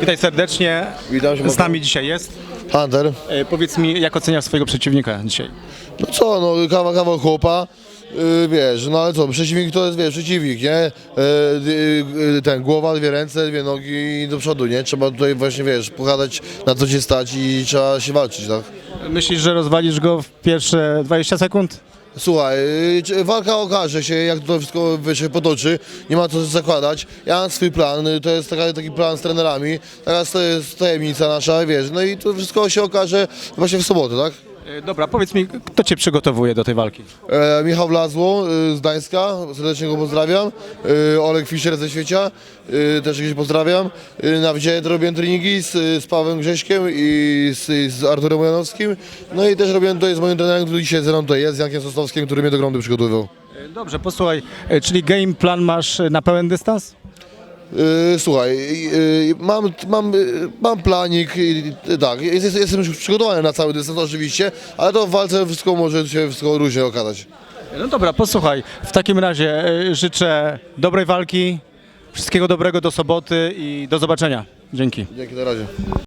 Witaj serdecznie. Witam się Z nami dzisiaj jest. Hunter. E, powiedz mi, jak oceniasz swojego przeciwnika dzisiaj? No co, no kawa, kawa chłopa. Yy, wiesz, no ale co, przeciwnik to jest, wiesz, przeciwnik, nie? Yy, yy, ten, głowa, dwie ręce, dwie nogi i do przodu, nie? Trzeba tutaj właśnie, wiesz, pokazać na co cię stać i trzeba się walczyć, tak? Myślisz, że rozwalisz go w pierwsze 20 sekund? Słuchaj, czy- walka okaże się, jak to wszystko się potoczy, nie ma co zakładać. Ja mam swój plan, yy, to jest taka, taki plan z trenerami, teraz to jest tajemnica nasza, wiesz, no i to wszystko się okaże właśnie w sobotę, tak? E, Dobra, powiedz mi, kto cię przygotowuje do tej walki? E, Michał Wlazło e, z Gdańska, serdecznie go pozdrawiam. E, Olek Fischer ze Świecia, e, też gdzieś pozdrawiam. E, na wdzie robiłem treningi z, z Pawłem Grześkiem i z, z Arturem Janowskim. No i też robiłem tutaj z moim trenerem, który dzisiaj ze mną tutaj jest, z Jankiem Sosnowskim, który mnie do grądu przygotowywał. E, Dobrze, posłuchaj, e, czyli game plan masz e, na pełen dystans? E, Słuchaj, e, mam, mam, e, mam planik, i, tak, jest, jest, jestem już przygotowany na cały dystans oczywiście, ale to w walce wszystko może się wszystko różnie okazać. No dobra, posłuchaj, w takim razie życzę dobrej walki, wszystkiego dobrego do soboty i do zobaczenia. Dzięki. Dzięki, na razie.